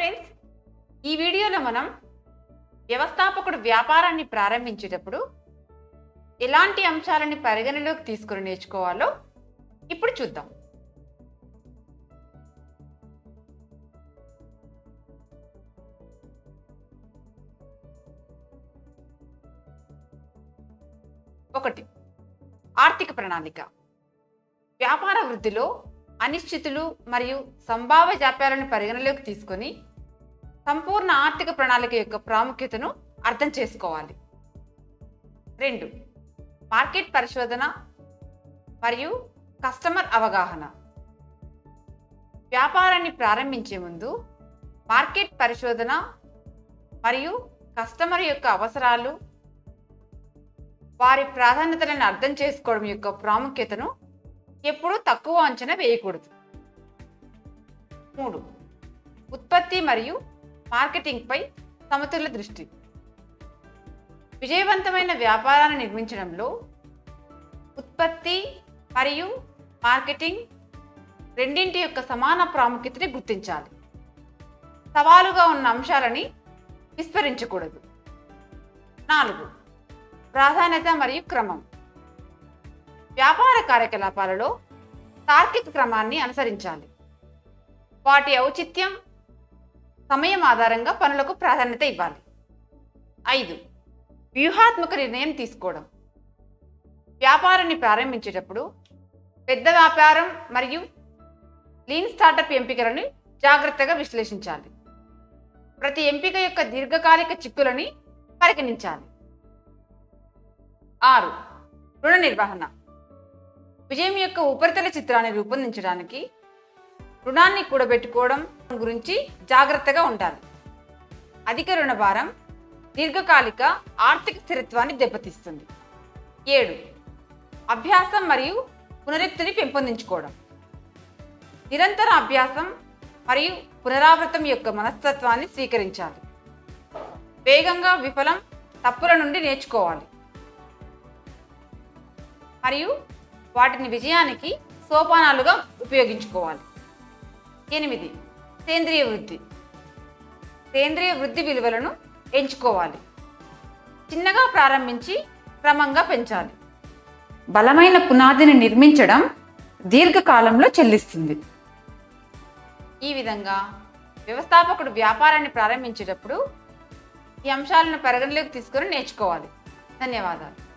Friends ఈ వీడియోలో మనం వ్యవస్థాపకుడు వ్యాపారాన్ని ప్రారంభించేటప్పుడు ఎలాంటి అంశాలని పరిగణలోకి తీసుకుని నేర్చుకోవాలో ఇప్పుడు చూద్దాం. ఒకటి ఆర్థిక ప్రణాళిక. వ్యాపార వృద్ధిలో అనిశ్చితులు మరియు సంభావ్య జాప్యాలను పరిగణలోకి తీసుకొని సంపూర్ణ ఆర్థిక ప్రణాళిక యొక్క ప్రాముఖ్యతను అర్థం చేసుకోవాలి. రెండు మార్కెట్ పరిశోధన మరియు కస్టమర్ అవగాహన. వ్యాపారాన్ని ప్రారంభించే ముందు మార్కెట్ పరిశోధన మరియు కస్టమర్ యొక్క అవసరాలు వారి ప్రాధాన్యతలను అర్థం చేసుకోవడం యొక్క ప్రాముఖ్యతను ఎప్పుడూ తక్కువ అంచనా వేయకూడదు. మూడు ఉత్పత్తి మరియు మార్కెటింగ్పై సమతుల్య దృష్టి. విజయవంతమైన వ్యాపారాన్ని నిర్మించడంలో ఉత్పత్తి మరియు మార్కెటింగ్ రెండింటి యొక్క సమాన ప్రాముఖ్యతని గుర్తించాలి. సవాలుగా ఉన్న అంశాలని విస్మరించకూడదు నాలుగు ప్రాధాన్యత మరియు క్రమం. వ్యాపార కార్యకలాపాలలో తార్కిక క్రమాన్ని అనుసరించాలి. వాటి ఔచిత్యం సమయం ఆధారంగా పనులకు ప్రాధాన్యత ఇవ్వాలి. ఐదు వ్యూహాత్మక నిర్ణయం తీసుకోవడం. వ్యాపారాన్ని ప్రారంభించేటప్పుడు పెద్ద వ్యాపారం మరియు లీన్ స్టార్టప్ ఎంపికలను జాగ్రత్తగా విశ్లేషించాలి. ప్రతి ఎంపిక యొక్క దీర్ఘకాలిక చిక్కులని పరిగణించాలి. ఆరు రుణ నిర్వహణ. విజయం యొక్క ఉపరితల చిత్రాన్ని రూపొందించడానికి రుణాన్ని కూడబెట్టుకోవడం గురించి జాగ్రత్తగా ఉండాలి. అధిక రుణ భారం దీర్ఘకాలిక ఆర్థిక స్థిరత్వాన్ని దెబ్బతీస్తుంది. ఏడు అభ్యాసం మరియు పునరుక్తిని పెంపొందించుకోవడం. నిరంతర అభ్యాసం మరియు పునరావృతం యొక్క మనస్తత్వాన్ని స్వీకరించాలి. వేగంగా విఫలం తప్పుల నుండి నేర్చుకోవాలి. మరియు వాటిని విజయానికి సోపానాలుగా ఉపయోగించుకోవాలి. ఎనిమిది. సేంద్రియ వృద్ధి. సేంద్రియ వృద్ధి విలువలను ఎంచుకోవాలి. చిన్నగా ప్రారంభించి క్రమంగా పెంచాలి. బలమైన పునాదిని నిర్మించడం దీర్ఘకాలంలో చెల్లిస్తుంది. ఈ విధంగా వ్యవస్థాపకుడు వ్యాపారాన్ని ప్రారంభించేటప్పుడు ఈ అంశాలను పరిగణలోకి తీసుకొని నేర్చుకోవాలి. ధన్యవాదాలు.